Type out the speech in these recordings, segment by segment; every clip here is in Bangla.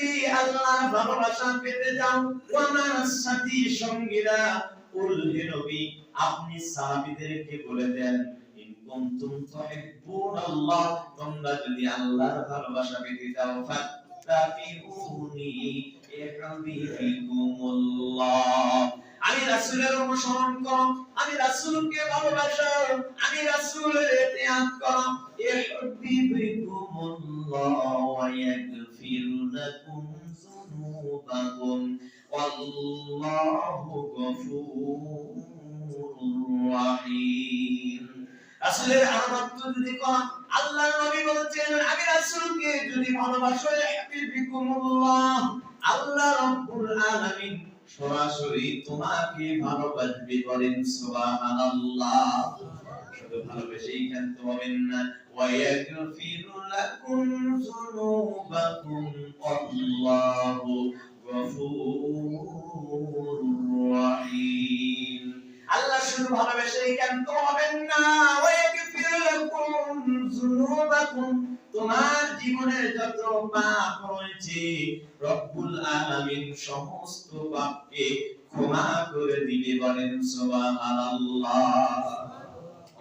যদি আল্লাহর ভালোবাসা পেতে যাও ওয়ানার সাথী সঙ্গীরা, কুল নবী, আপনি সাহাবীদেরকে বলে দেন কুনতুম তুহিব্বুন আল্লাহ তোমরা যদি আল্লাহর ভালোবাসা পেতে চাও ফাত্তাবিউনি ইহবিবিকুমুল্লাহ আমি রাসূলের অনুসরণ করো, আমি রাসূলকে ভালোবাসো আমি রাসূলের ইতিআত করো। ইহবিবিকুমুল্লাহ ওয়া ইয়াগফির লাকুম যুনুবাকুম ওয়াল্লাহু গফুরুর রাহিম রাসূলের আনুগত্য যদি করো আল্লাহর নবী বলেছেন আমি রাসূলকে যদি ভালোবাসো, ইহবিবিকুমুল্লাহ, আল্লাহ রাব্বুল আলামিন সরাসরি তোমাকে ভালোবাসবে বলেন, সুবহানাল্লাহ। শুধু ভালোবেসেই ক্ষান্ত হবেন না। ويغفر لكم ذنوبكم والله غفور رحيم আল্লাহ শুধু ভালোবেসেই ক্ষান্ত হবেন না ويغفر لكم ذنوبكم তোমার জীবনের যত পাপ হয়েছে রব্বুল আলামিন সমস্ত পাপকে ক্ষমা করে দিবে বলেন সুবহানাল্লাহ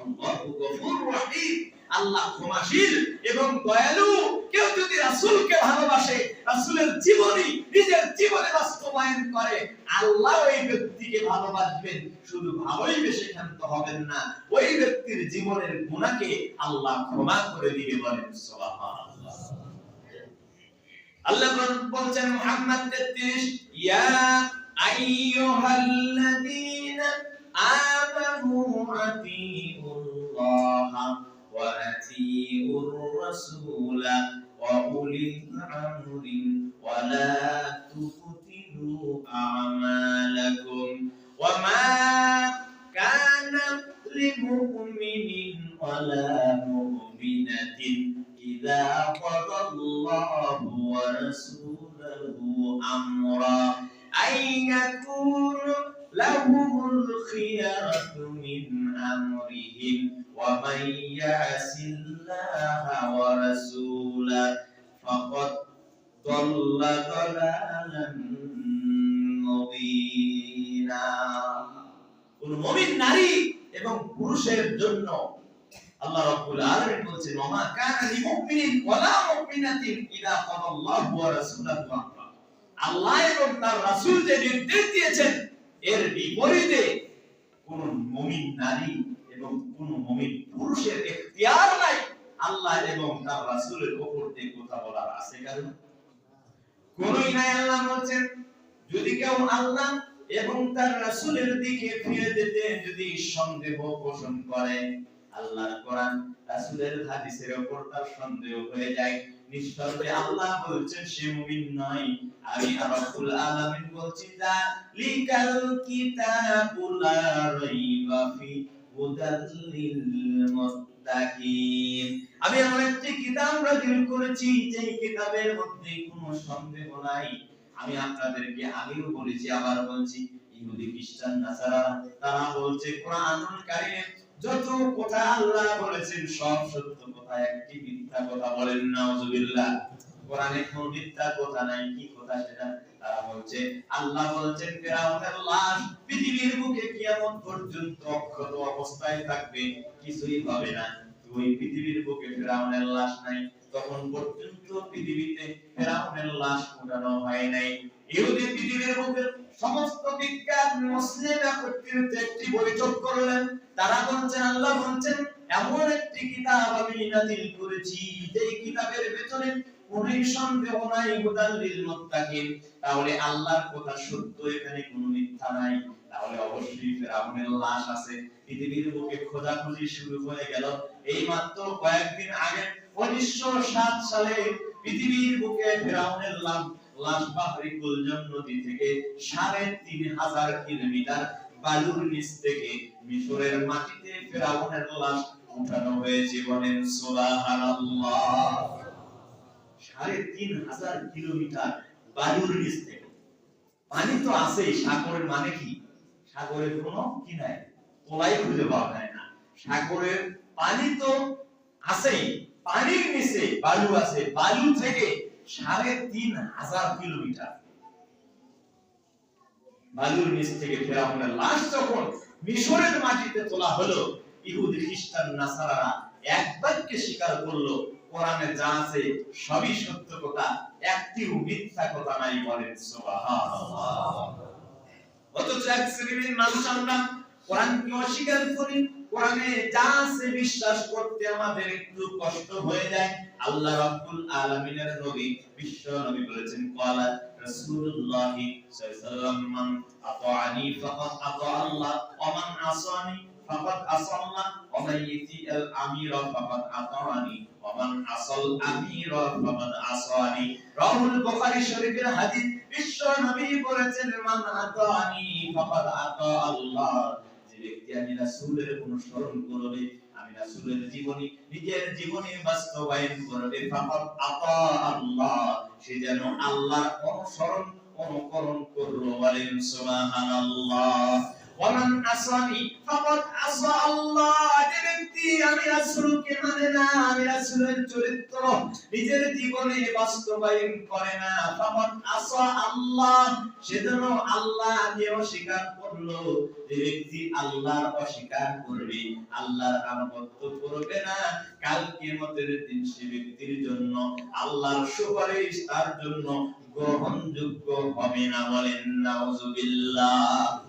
আল্লাহু গফুর রহিম আল্লাহ ক্ষমাশীল এবং দয়ালু। কেউ যদি রাসূলকে ভালোবাসে, রাসূলের জীবনী নিজের জীবনে বাস্তবায়ন করে, আল্লাহ ওই ব্যক্তিকে ভালোবাসবেন। শুধু ভালোই বেশি ক্ষান্ত হবেন না, ওই ব্যক্তির জীবনের গুনাহকে আল্লাহ ক্ষমা করে দিবে বলেন সুবহানাল্লাহ। আল্লাহ বলছেন মুহাম্মদ 33 ইয়া আইয়ুহাল্লাযীনা আমানু আতিউল্লাহ। وأتيئوا الرسول وأولي الأمر ولا تفتنوا أعمالكم وما كان لمؤمن ولا مؤمنة إذا قضى الله ورسوله أمرا أن يكون لهم الخيرة من أمرهم ومن يعص الله ورسوله فقد ضل ضلالا مبينا কোন মুমিন নারী এবং পুরুষের জন্য আল্লাহ রাব্বুল আলামিন বলছেন ওমা কানা লিমুমিনিন ওয়ালা মুমিনাতিন ইদা কাদাল্লাহু ওয়া রাসূলুহু আমরা আল্লাহ এবং তার রাসূল যে নির্দেশ দিয়েছেন এর বিপরীতে কোন মুমিন নারী এবং কোন মুমিন পুরুষের এখতিয়ার নাই, আল্লাহ এবং তার রাসূলের উপর দিয়ে কথা বলার আছে কারণ? কোনই নাই, আল্লাহ বলছেন, যদি কেউ আল্লাহ এবং তার রাসূলের দিকে ফিরে যেতে যদি সন্দেহ পোষণ করে, আল্লাহর কোরআন রাসূলের হাদিসের উপর তার সন্দেহ হয়ে যায়। নিঃসন্দেহে আল্লাহ বলছেন, সে মুমিন নয়। আমি রব্বুল আলামিন বলছি যা লিকাল কিতাবুল রাইবা ফি আমি এমন একটি কিতাব নাযিল করেছি যে কিতাবের মধ্যে কোনো সন্দেহ নাই। আমি আপনাদেরকে আগেও বলেছি, আবার বলছি, ইহুদি খ্রিস্টান নাসারা, তারা বলছে, কোরআনুল যত কথা আল্লাহ বলেছেন, সব সত্য কথা। একটি মিথ্যা কথা বলেন, নাউজুবিল্লাহ। কোরআনে কোন মিথ্যা কথা নাই, কি কথা সেটা? তারা বলছে, আল্লাহ বলছেন, ফেরাউনের লাশ পৃথিবীর বুকে কিয়ামত পর্যন্ত অক্ষত অবস্থায় থাকবে, কিছুই হবে না। ওই পৃথিবীর বুকে ফেরাউনের লাশ নাই, তখন পর্যন্ত পৃথিবীতে ফেরাউনের লাশ উঠানো হয় নাই। ইহুদি পৃথিবীর বুকে সমস্ত বিজ্ঞান মুসলিম একত্রিত একটি বৈঠক করলেন। তারা বলছেন, আল্লাহ বলছেন, এমন একটি কিতাব আমি নাযিল করেছি যে কিতাবের ভেতরে কোনো সন্দেহ নাই হুদাল লিল মুত্তাকিন তাহলে আল্লাহর কথা সত্য এখানে কোনো মিথ্যা নাই। তাহলে অবশ্যই ফেরাউনের লাশ আছে, পৃথিবীর বুকে খোঁজাখুঁজি শুরু হয়ে গেল। এই মাত্র কয়েকদিন আগে 1907 সালে পৃথিবীর বুকে ফেরাউনের লাশ লাশ বাহরি গুলজন নদী থেকে সাড়ে তিন হাজার কিলোমিটার বালুর নিচ থেকে মিশরের মাটিতে ফেরাউনের লাশ উঠানো হয়েছে বলেন সুবহানাল্লাহ। সাড়ে তিন হাজার কিলোমিটার বালুর নিচ থেকে। পানি তো আছেই, সাগরের মানে কি? সাগরের কোনো কি নাই তোলাই খুঁজে পাওয়া যায় না। সাগরের পানি তো আছেই, পানির নিচে বালু আছে বালু থেকে সাড়ে তিন হাজার কিলোমিটার। বালুর নিচ থেকে ফেরাউনের লাশ যখন মিশরের মাটিতে তোলা হলো, ইহুদি খ্রিস্টান নাসারারা এক বাক্যে স্বীকার করল কোরআনে যা আছে সবই সত্য কথা, একটিও মিথ্যা কথা নাই বলেন সুবহানাল্লাহ। অথচ এক শ্রেণির মানুষ আমরা কোরআনকে অস্বীকার করি, কোরআনে যা আছে বিশ্বাস করতে আমাদের একটু কষ্ট হয়ে যায়। আল্লাহ রাব্বুল আলামিনের নবী, বিশ্ব নবী বলেছেন, ক্বালা রাসূলুল্লাহ সাল্লাল্লাহু মান আতাআনি ফাকাদ আতা আল্লাহ, ওয়া মান আসানি ফাকাদ আসাল্লাহ, ওয়া মান ইতিআল আমিরা ফাকাদ আতাআনি ওয়া মান আসাল আমিরা ফাকাদ আসানি রাহুল বুখারী শরীফের হাদিস বিশ্ব নবী বলেছেন, মান আতাআনি ফাকাদ আতা আল্লাহ। যে ব্যক্তি আমি রাসূলের অনুসরণ করবে, আমি রাসূলের জীবনী, নিজের জীবনে বাস্তবায়ন করবে, ফাকাদ আতা আল্লাহ। সে যেন আল্লাহর অনুসরণ অনুকরণ করল বলেন, সুবহানাল্লাহ। ওয়ামান আসানি, ফাকাদ আসা আল্লাহ। যে ব্যক্তি আমি রাসূলকে মানে না, আমি রাসূলের চরিত্র নিজের জীবনে বাস্তবায়ন করে না, ফাকাদ আসা আল্লাহ। সেজন্য আল্লাহকে অস্বীকার করল, যে ব্যক্তি আল্লাহর অস্বীকার করবে, আল্লাহর আনুগত্য করবে না, কাল কিয়ামতের দিন সে ব্যক্তির জন্য আল্লাহর সুপারিশ তার জন্য গ্রহণযোগ্য হবে না বলেন, নাউজুবিল্লাহ।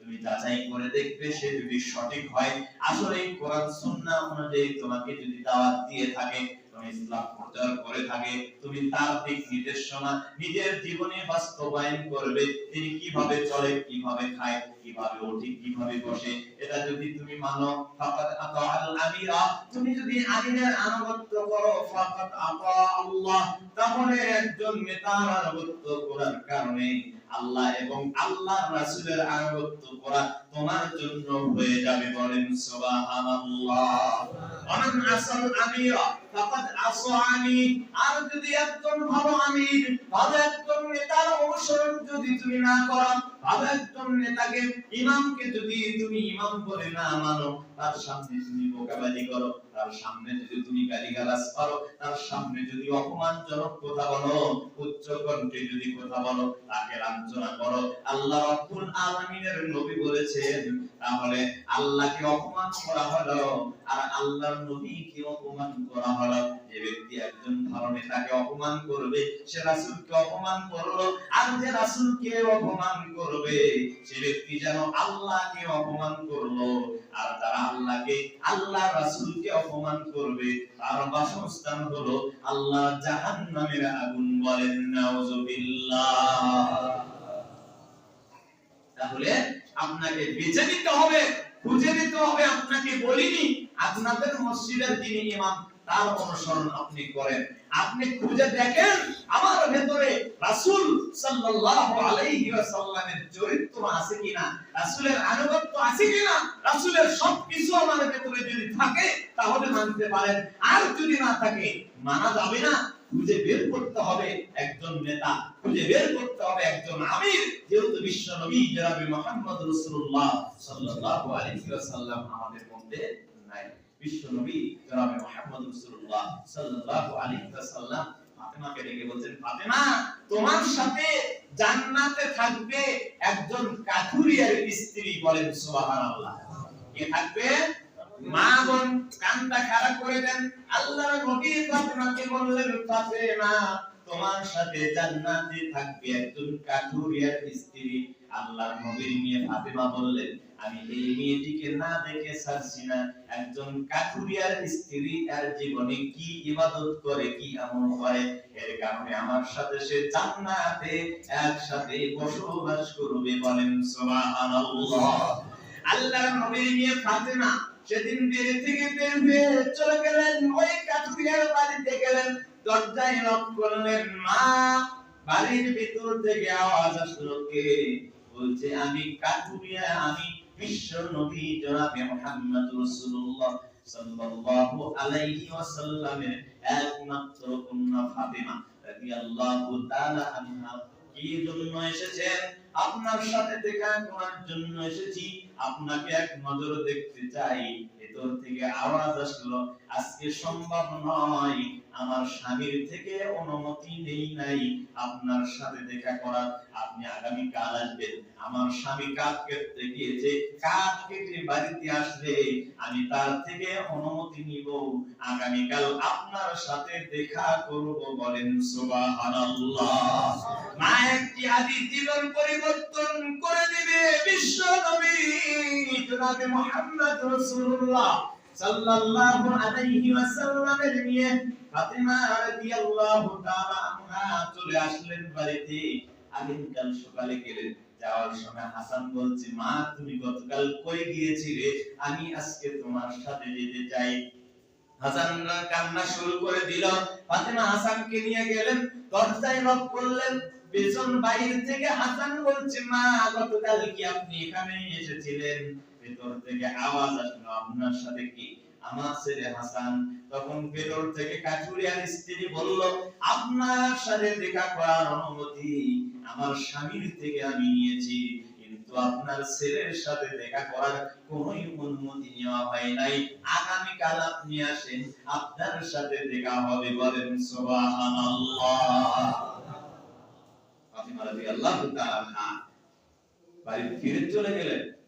তুমি যাচাই করে দেখবে সে যদি সঠিক হয়। আসলে কোরআন সুন্নাহ অনুযায়ী তোমাকে যদি দাওয়াত দিয়ে থাকে, তুমি ইসলাম প্রচার করে থাকে, তুমি তার দিক নির্দেশনা নিজের জীবনে বাস্তবায়ন করবে, তিনি কীভাবে চলে, কীভাবে খায়, কীভাবে ওঠে, কীভাবে বসে, এটা যদি তুমি মানো ফাকাত আতাআল আমিরা। তুমি যদি আমিনের আনুগত্য করো ফাকাত আতা আল্লাহ, তাহলে একজন নেতার আনুগত্য করার কারণে আল্লাহ এবং আল্লাহর রাসূলের আনুগত্য করা তোমার জন্য হয়ে যাবে বলেন সুবহানাল্লাহ। আসাল ফাকাদ আর যদি একজন ভালো আমির, ভালো একজন নেতার অনুসরণ যদি তুমি না করো, ভালো একজন নেতাকে, ইমামকে যদি তুমি ইমাম করে না মানো, তার সামনে তুমি বোকাবাজি করো। তার সামনে যদি তুমি গালিগালাজ করো তার সামনে যদি অপমানজনক কথা বলো, উচ্চ কণ্ঠে যদি কথা বলো, তাকে লাঞ্ছনা করো। আল্লাহ রাব্বুল আলামিনের নবী বলেছেন, তাহলে আল্লাহকে অপমান করা হলো, আর আল্লাহর নবীকে অপমান করা হলো। যে ব্যক্তি একজন ভালো নেতাকে অপমান করবে, সে রাসূলকে অপমান করল, আর যে রাসূলকে অপমান করবে, সে ব্যক্তি যেন আল্লাহকে অপমান করল, আর যারা আল্লাহকে, আল্লাহ রাসূলকে অপমান করবে। তার বাসস্থান হলো আল্লাহ জাহান্নামের আগুন বলেন, নাউজুবিল্লাহ। তাহলে আপনাকে বেছে নিতে হবে, খুঁজে নিতে হবে, আপনাকে বলিনি, আপনাদের মসজিদের যিনি ইমাম তার অনুসরণ আপনি করেন। আপনি খুঁজে দেখেন আমার ভেতরে রাসূল সাল্লাল্লাহু আলাইহি ওয়াসাল্লামের চরিত্র আছে কিনা, রাসূলের আনুগত্য আছে কিনা, রাসূলের সবকিছু আমার ভেতরে যদি থাকে, তাহলে মানতে পারেন। আর যদি না থাকে, মানা যাবে না। খুঁজে বের করতে হবে একজন নেতা, খুঁজে বের করতে হবে একজন আমির, যেহেতু বিশ্ব নবী জনাবে মুহাম্মদ রাসূলুল্লাহ সাল্লাল্লাহু আলাইহি ওয়াসাল্লাম আমাদের মধ্যে নাই। বিশ্ব নবী জনাবে রাসূলুল্লাহ সাল্লাল্লাহু আলাইহি ওয়াসাল্লাম। ফাতেমাকে ডেকে ফাতেমা, তোমার সাথে জান্নাতে থাকবে একজন স্ত্রী বলেন সুবহানাল্লাহ। কে থাকবে? মা বোন, কানটা খারাপ করে দেন। আল্লাহর নবী ফাতেমাকে বললেন, ফাতেমা, তোমার সাথে জান্নাতে থাকবে একজন কাঠুরিয়ার স্ত্রী। আল্লাহর নবীর মেয়ে ফাতেমা বললেন আমি এই মেয়েটিকে না দেখে ছাড়ছি না। একজন কাঠুরিয়ার স্ত্রী, তার জীবনে কি ইবাদত করে, কি আমল করে, এর কারণে আমার সাথে সে জান্নাতে একসাথে বসবাস করবে বলেন সুবহানাল্লাহ। আল্লাহর নবীর মেয়ে ফাতেমা সেদিন বের থেকে বের হয়ে চলে গেলেন, ওই কাঠুরিয়ার বাড়িতে গেলেন। দরজায় নক করলেন, মা, বাড়ির ভিতর থেকে আওয়াজ আসলো কে? বলছে, আমি কাঠুরিয়া, আমি নবী জনাবে মুহাম্মদ রাসূলুল্লাহ সাল্লাল্লাহু আলাইহি ওয়াসাল্লামের একমাত্র কন্যা রাদিয়াল্লাহু তাআলা আনহা। কি জন্য এসেছেন? আপনার সাথে দেখা করার জন্য এসেছি। আপনাকে এক নজর দেখতে চাই। ভেতর থেকে আওয়াজ আসলো। আজকে সম্ভব নয়। আমার স্বামীর থেকে অনুমতি নেই নাই। আপনার সাথে দেখা করার। আপনি আগামী কাল আসবেন। আমার স্বামী কাঠ কেটে গিয়েছে। কাঠ কেটে বাড়িতে আসলে আমি তার থেকে অনুমতি নিব। আগামীকাল আপনার সাথে দেখা করব বলেন সুবহানাল্লাহ। মা একটি আদি জীবন পরিবর্তন করে দিবে। বিশ্ব নবী জনাবে মুহাম্মদ রাসূলুল্লাহ। সাল্লাল্লাহু আলাইহি ওয়াসাল্লামের নিয়ে ফাতিমা রাদিয়াল্লাহু তাআলা আনহা চলে আসলেন বাড়িতে। সকালে গেলেন। যাওয়ার সময় হাসান বলছে, মা, তুমি গতকাল কই গিয়েছিলে? আমি আজকে তোমার সাথে যেতে চাই। হাসান কান্না শুরু করে দিল। ফাতেমা হাসানকে নিয়ে গেলেন, দরজায় নক করলেন। পেছন বাইরে থেকে হাসান বলছে, মা, গতকাল কি আপনি এখানে এসেছিলেন? ভেতর থেকে আওয়াজ আসলো, আপনার সাথে কি? আমার ছেলে হাসান। তখন ভেতর থেকে কাঠুরিয়ার স্ত্রী বলল, আপনার সাথে দেখা করার অনুমতি আমার স্বামীর থেকে আমি নিয়েছি। কিন্তু আপনার ছেলের সাথে দেখা করার কোনোই অনুমতি নেওয়া হয় নাই। আগামী কাল আপনি আসেন, আপনার সাথে দেখা হবে। বলেন, সুবহানাল্লাহ। ফাতিমা রাদিয়াল্লাহু তাআলা বাড়ি ফিরে চলে গেলেন।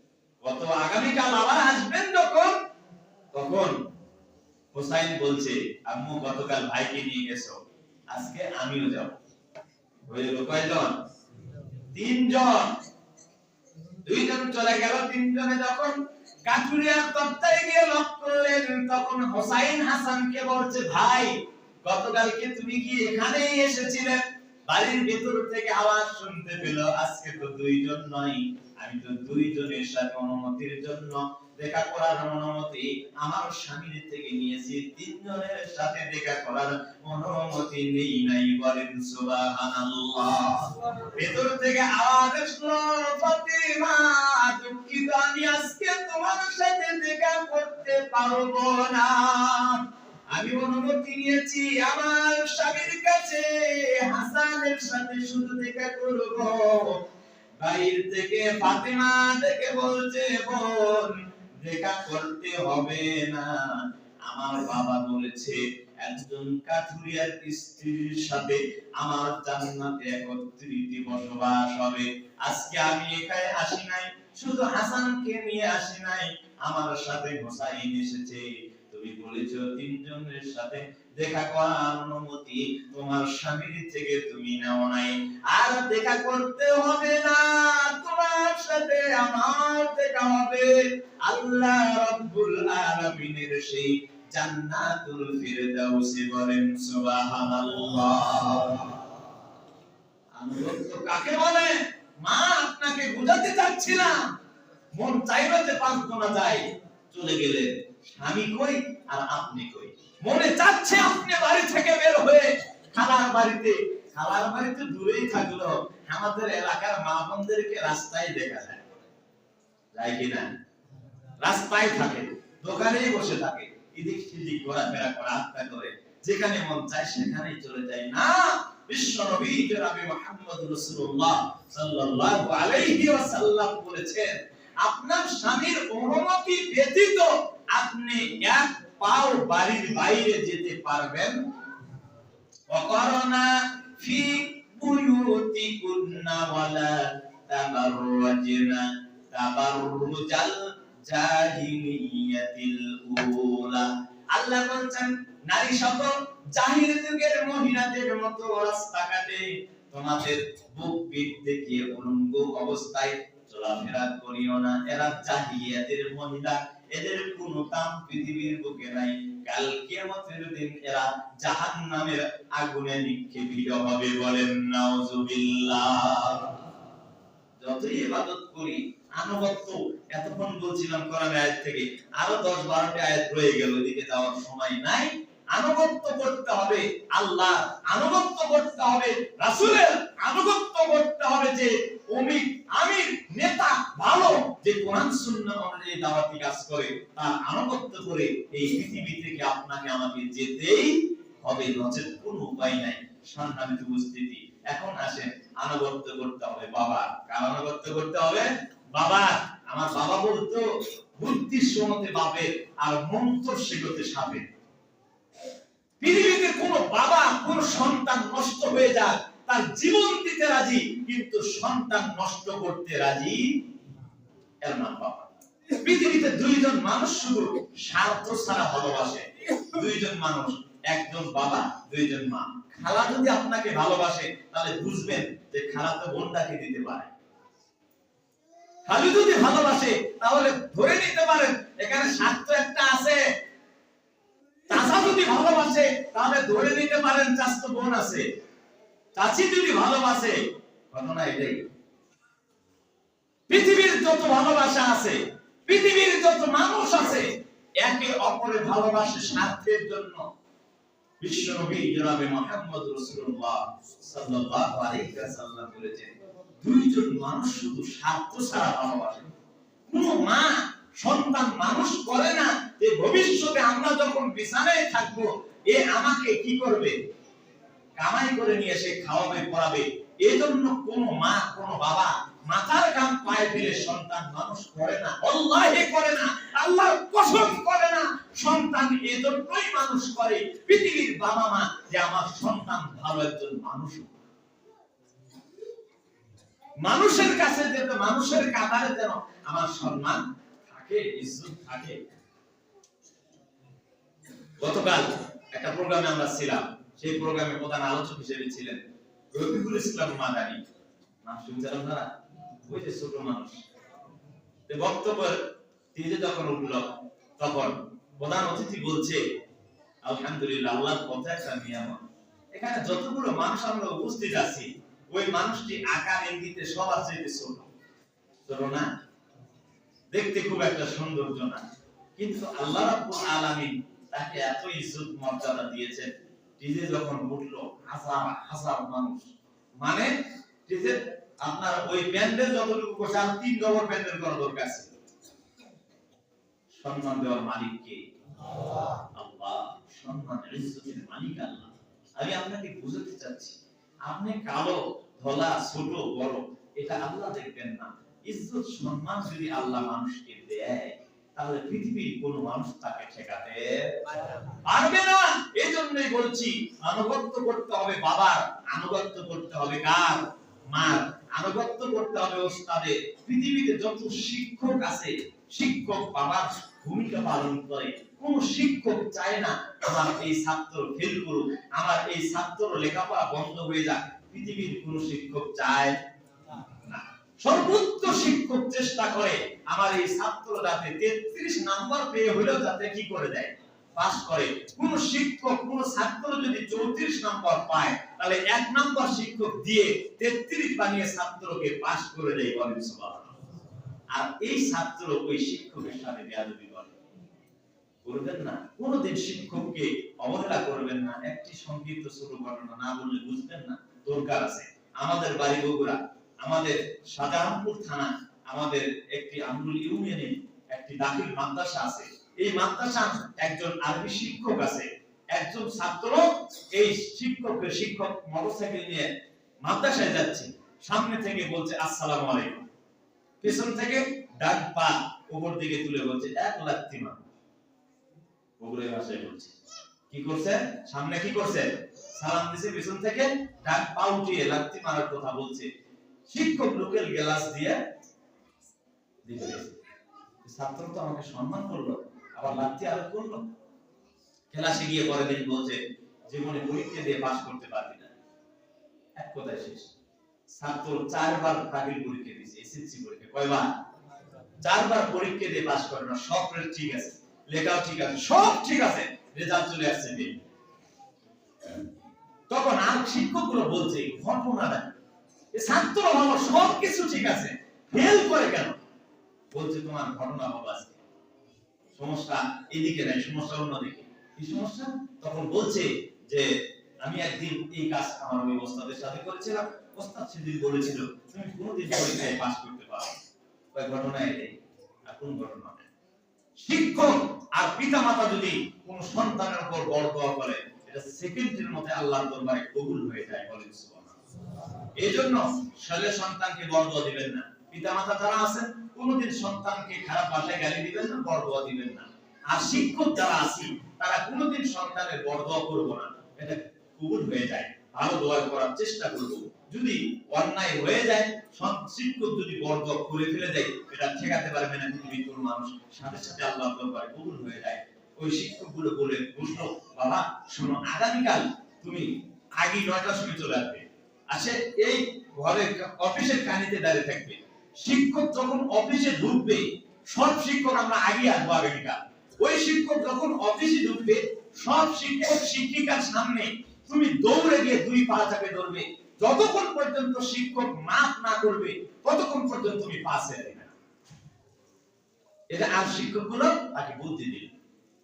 কত আগামী কাল আবার আসবেন যখন? তখন হোসাইন বলছে, আম্মু, গতকাল ভাইকে নিয়ে গেছো, আজকে আমিও যাব। কয়জন? তিনজন। দুইজন চলে গেল, তিনজনে যখন গিয়ে লক করলেন, তখন হোসাইন হাসানকে বলছে, ভাই, গতকালকে তুমি কি এখানেই এসেছিলে? বাড়ির ভেতর থেকে আওয়াজ শুনতে পেল, আজকে তো দুইজন নয়। আমি তো দুইজনের সাথে অনুমতির জন্য দেখা করার অনুমতি আমার স্বামীর থেকে নিয়েছি। তিনজনের সাথে দেখা করার অনুমতি নেই নাই বলেন সুবহানাল্লাহ। ভেতর থেকে আওয়াজ আসলো, ফাতিমা, দুঃখিত, আমি আজকে তোমার সাথে দেখা করতে পারব না। আমি অনুমতি নিয়েছি, আমার স্বামীর কাছে হাসানের সাথে শুধু দেখা করব। বাইর থেকে ফাতিমা থেকে বলছে, বোন দেখা করতে হবে না। আমার বাবা বলেছে, একজন কাঠুরিয়ার স্ত্রীর সাথে আমার জান্নাতে একত্রিত বসবাস হবে। আজকে আমি একাই আসি নাই, শুধু হাসানকে নিয়ে আসি নাই। আমার সাথে হোসাইন এসেছে। তুমি বলেছ তিনজনের সাথে দেখা করার অনুমতি তোমার স্বামীর থেকে তুমি নাও নাই। আর দেখা করতে হবে না, তোমার সাথে আমার দেখা হবে। আল্লাহ রাব্বুল আলামিনের সেই জান্নাতুল ফিরদাউসে বলেন, সুবহানাল্লাহ। আনুগত্য কাকে বলে? মা, আপনাকে বোঝাতে চাচ্ছিলাম। মন চাইলো যে পাঁচজনা যায়, চলে গেলেন। স্বামী কই? আর আপনি কই? মনে চাচ্ছে আপনি বাড়ি থেকে বের হয়ে খালার বাড়িতে খালার বাড়িতে দূরেই থাকল। আমাদের এলাকার মা বোনদেরকে রাস্তায় দেখা যায়। যায় কিনা? রাস্তায় থাকে, দোকানেই বসে থাকে। এদিক সেদিক ঘোরাফেরা আত্মা করে। যেখানে মন চায় সেখানেই চলে যায়। না বিশ্ব নবী জনাবে মুহাম্মদ সাল্লাল্লাহু আলাইহি ওয়াসাল্লাম বলেছেন, আপনার স্বামীর অনুমতি ব্যতীত আপনি এক পাও বাড়ির বাইরে যেতে পারবেন। অকরনা ফি বুয়ুতিকুন্না ওয়ালা তাবাররাজনা। তাবাররুজাল জাহিলিয়াতিল উলা। আল্লাহ বলছেন, নারী সকল, জাহিলি যুগের মহিলাদের মতো রাস্তাঘাটে তোমাদের বুক পিঠ দেখিয়ে উলঙ্গ অবস্থায় চলাফেরা করিও না। এরা জাহিলিয়াতের মহিলা। এদের কোনো দাম পৃথিবীর বুকে নাই। কাল কিয়ামতের দিন এরা জাহান্নামের আগুনে নিক্ষেপিত হবে বলেন, নাউজুবিল্লাহ। যতই ইবাদত করি, আনুগত্য এতক্ষণ বলছিলাম কোরআন আয়াত থেকে, আরও 10 12টি আয়াত রয়ে গেল ওদিকে যাওয়ার সময় নাই। আনুগত্য করতে হবে আল্লাহ আনুগত্য করতে হবে রাসূলের, আনুগত্য করতে হবে যে অমিক আমির নেতা ভালো যে কোরআন সুন্নাহ অনুযায়ী দাওয়াতি কাজ করে, তার আনুগত্য করে এই পৃথিবী থেকে আপনাকে আমাকে যেতেই হবে। নচেত কোনো উপায় নাই। সম্মানিত উপস্থিতি। এখন আসেন, আনুগত্য করতে হবে বাবা কার আনুগত্য করতে হবে? বাবা আমার বাবা বলতো বুদ্ধির সমতে বাপের আর মন্ত্র সেগতে সাপের। পৃথিবীতে কোন বাবা, কোন সন্তান নষ্ট হয়ে যাক তার জীবন দিতে রাজি, কিন্তু সন্তান নষ্ট করতে রাজি এর নাম বাবা। পৃথিবীতে দুইজন মানুষ শুধু স্বার্থ ছাড়া ভালোবাসে। দুইজন মানুষ, একজন বাবা, দুইজন মা। খালা যদি আপনাকে ভালোবাসে, তাহলে বুঝবেন যে খালা তো বোনটাকে দিতে পারে। খালু যদি ভালোবাসে, তাহলে ধরে নিতে পারেন, এখানে স্বার্থ একটা আছে। চাচা যদি ভালোবাসে, তাহলে ধরে নিতে পারেন চাস্ত বোন আছে। চাচি যদি ভালোবাসে ঘটনা এটাই। পৃথিবীর যত ভালোবাসা আছে, পৃথিবীর যত মানুষ আছে, একে অপরে ভালোবাসে স্বার্থের জন্য মুহাম্মদ রাসূলুল্লাহ সাল্লাল্লাহু আলাইহি ওয়াসাল্লাম বলেছেন, দুইজন মানুষ শুধু স্বার্থ ছাড়া ভালোবাসে। কোন মা, সন্তান মানুষ করে না যে ভবিষ্যতে আমরা যখন বিছানায় থাকব, এ আমাকে কি করবে? কামাই করে নিয়ে এসে খাওয়াবে, পড়াবে। এজন্য কোন মা, কোন বাবা মাথার কাম পায়ে ফেলে সন্তান মানুষ করে না আল্লাহে করে না, আল্লাহর কসম করে না। সন্তান এজন্যই মানুষ করে, পৃথিবীর বাবা মা যে আমার সন্তান ভালো একজন মানুষ। মানুষের কাছে যেন, মানুষের কাতারে যেন আমার সম্মান থাকে, ইজ্জত থাকে। গতকাল একটা প্রোগ্রামে আমরা ছিলাম। সেই প্রোগ্রামে প্রধান আলোচক হিসেবে ছিলেন রফিকুল ইসলাম মাদানি। নাম শুনছেন আপনারা? ওই যে ছোট মানুষ। তো বক্তব্যের স্টেজে যখন উঠল, তখন প্রধান অতিথি বলছে, আলহামদুলিল্লাহ পথে এখানে যতগুলো মানুষ আমরা উপস্থিত আছি, ওই মানুষটি আকার ইঙ্গিতে সবার চাইতে ছোট। ছোট না? দেখতে খুব একটা সৌন্দর্য না। কিন্তু আল্লাহ রাব্বুল আলামিন তাকে এত ইজ্জত মর্যাদা দিয়েছেন যখন উঠল, হাজার হাজার মানুষ মানে আপনার ওই যতটুকু তিন ডবল করা দরকার সম্মান দেওয়ার মালিক কে? আল্লাহ। সম্মান ইজ্জতের মালিক আল্লাহ। আমি আপনাকে বুঝাতে চাচ্ছি, আপনি কালো, ধলা, ছোট, বড়, এটা আল্লাহ দেখবেন না। ইজ্জত, সম্মান যদি আল্লাহ মানুষকে দেয় তাহলে পৃথিবীর কোন মানুষ তাকে ঠেকাতে পারবে না। এই জন্যই বলছি আনুগত্য করতে হবে বাবার আনুগত্য করতে হবে কার? মার। আনুগত্য করতে হবে ওস্তাদের। পৃথিবীতে যত শিক্ষক আছে শিক্ষক বাবার ভূমিকা পালন করে। কোন শিক্ষক চায় না আমার এই ছাত্র ফেল করুক আমার এই ছাত্র লেখাপড়া বন্ধ হয়ে যাক। পৃথিবীর কোন শিক্ষক চায় সর্বোচ্চ শিক্ষক চেষ্টা করে আমার এই ছাত্র যাতে তেত্রিশ নাম্বার পেয়ে হলেও যাতে কি করে দেয়? পাস করে। কোন শিক্ষক, কোন ছাত্র যদি চৌত্রিশ নাম্বার পায়, তাহলে এক নাম্বার শিক্ষক দিয়ে তেত্রিশ বানিয়ে ছাত্রকে পাস করে দেয় বলেন। আর এই ছাত্র ওই শিক্ষকের সাথে বেয়াদবি করে। করবেন না, কোনদিন শিক্ষককে অবহেলা করবেন না। একটি সংক্ষিপ্ত ছোট ঘটনা না বললে বুঝবেন না। দরকার আছে। আমাদের বাড়ি বগুড়া আমাদের শাহজাহানপুর থানা আমাদের একটি আমরুল ইউনিয়নে একটি দাখিল মাদ্রাসা আছে। এই মাদ্রাসা একজন আরবি শিক্ষক আছে। একজন ছাত্র এই শিক্ষকের শিক্ষক মোটরসাইকেল নিয়ে মাদ্রাসায় যাচ্ছে। সামনে থেকে বলছে, আসসালামু আলাইকুম। পেছন থেকে ডান পা উপর দিকে তুলে বলছে, এক লাত্তি মা বগুড়াই ভাষায় বলছে, কি করছে সামনে কি করছে সালাম দিছে পেছন থেকে, ডাক পা উঠিয়ে লাত্তি মারার কথা বলছে। শিক্ষক লোকের গ্লাস দিয়ে ছাত্র তো আমাকে সম্মান করল, আবার লাত্তি আরোপ করল। ক্লাসে গিয়ে পরের দিন বলছে, জীবনে পরীক্ষা দিয়ে পাস করতে পারবি না। এক কথায় শেষ। ছাত্র চারবার পরীক্ষা দিয়েছে, এসএসসি পরীক্ষা। কয়বার? চারবার পরীক্ষা দিয়ে পাস করে না সব ঠিক আছে। লেখাও ঠিক আছে, সব ঠিক আছে, রেজাল্ট চলে আসছে। তখন আর শিক্ষকগুলো বলছে, ঘটনাটা এ ছাত্র ভালো সব কিছু ঠিক আছে। ফেল করে কেন? বলছে, তোমার ঘটনা বাবা সমস্যা এদিকে নাই, সমস্যা অন্যদিকে। কি সমস্যা? তখন বলছে যে, আমি একদিন এই কাজ আমার ওই ওস্তাদের সাথে করেছিলাম। ওস্তাদ সেদিন বলেছিল, তুমি কোনোদিন পরীক্ষায় পাস করতে পারো ঘটনা আর কোন ঘটনা? শিক্ষক আর পিতা মাতা যদি কোন সন্তানের উপর বড় করে, এটা সেকেন্ডের মধ্যে আল্লাহর দরবারে কবুল হয়ে যায় বলেন সুবহানাল্লাহ এই জন্য ছেলে সন্তানকে দোয়া দিবেন না। পিতা মাতা যারা আছেন, কোনোদিন সন্তানকে খারাপ ভাষায় গালি দিবেন না দোয়া দিবেন না। আর শিক্ষক যারা আছি, তারা কোনোদিন সন্তানের দোয়া করব না। এটা কবুল হয়ে যায়। ভালো দোয়া করার চেষ্টা করব। যদি অন্যায় হয়ে যায় শিক্ষক যদি দোয়া করে ফেলে দেয়, এটা ঠেকাতে পারবে না পৃথিবীর কোনো মানুষ। সাথে সাথে আল্লাহ দরবারে কবুল হয়ে যায়। ওই শিক্ষকগুলো বলে বুঝলো বাবা, শোনো, আগামীকাল তুমি আগে নয়টার সময় চলে আসবে। আসে এই ঘরে অফিসের কানিতে দাঁড়িয়ে থাকবে। শিক্ষক যখন অফিসে ঢুকবে, সব শিক্ষক আমরা আগে আসব আগামীকাল। ওই শিক্ষক যখন অফিসে ঢুকবে, সব শিক্ষক, শিক্ষিকার সামনে তুমি দৌড়ে গিয়ে দুই পা চাপে ধরবে। যতক্ষণ পর্যন্ত শিক্ষক মাফ না করবে, ততক্ষণ পর্যন্ত তুমি পাশে আসবে না। এটা আর শিক্ষকগুলো তাকে বুদ্ধি দিল।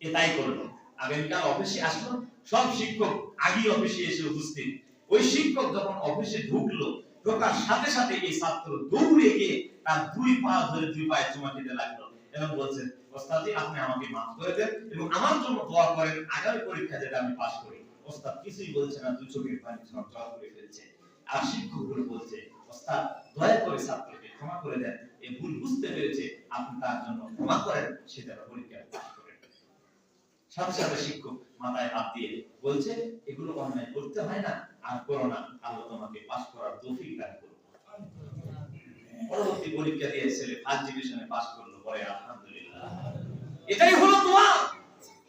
এ তাই করল। আগামীকাল অফিসে আসলো, সব শিক্ষক আগে অফিসে এসে উপস্থিত। ওই শিক্ষক যখন অফিসে ঢুকলো, ঢোকার সাথে সাথে এই ছাত্র দৌড়ে গিয়ে তার দুই পা ধরে দুই পায়ে চুমা খেতে লাগল এবং বলছে ওস্তাদি আপনি আমাকে মাফ করে দেন এবং আমার জন্য দোয়া করেন, আগামী পরীক্ষা যেটা আমি পাস করি। ওস্তাদ কিছুই বলছে না দুই চোখের পানি ঝরঝর করে ফেলছে। আর শিক্ষকগুলো বলছে, ওস্তাদ, দয়া করে ছাত্রকে ক্ষমা করে দেন এই ভুল বুঝতে পেরেছে, আপনি তার জন্য ক্ষমা করেন, সেটা পরীক্ষা পাস করেন। সাথে সাথে শিক্ষক মাথায় হাত দিয়ে বলছে, এগুলো অন্যায় করতে হয় না আর করো না, আল্লাহ তোমাকে পাস করার তৌফিক দান করুন। পরবর্তী পরীক্ষা দিয়ে ছেলে ফার্স্ট ডিভিশনে পাস করল, পরে আলহামদুলিল্লাহ। এটাই হলো দোয়া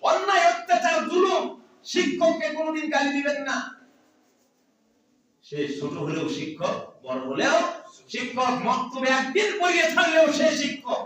অন্যায়, অত্যাচার, জুলুম। শিক্ষককে কোনোদিন গালি দিবেন না। সে ছোট হলেও শিক্ষক, বড় হলেও শিক্ষক। মক্তবে একদিন পড়িয়ে থাকলেও সে শিক্ষক।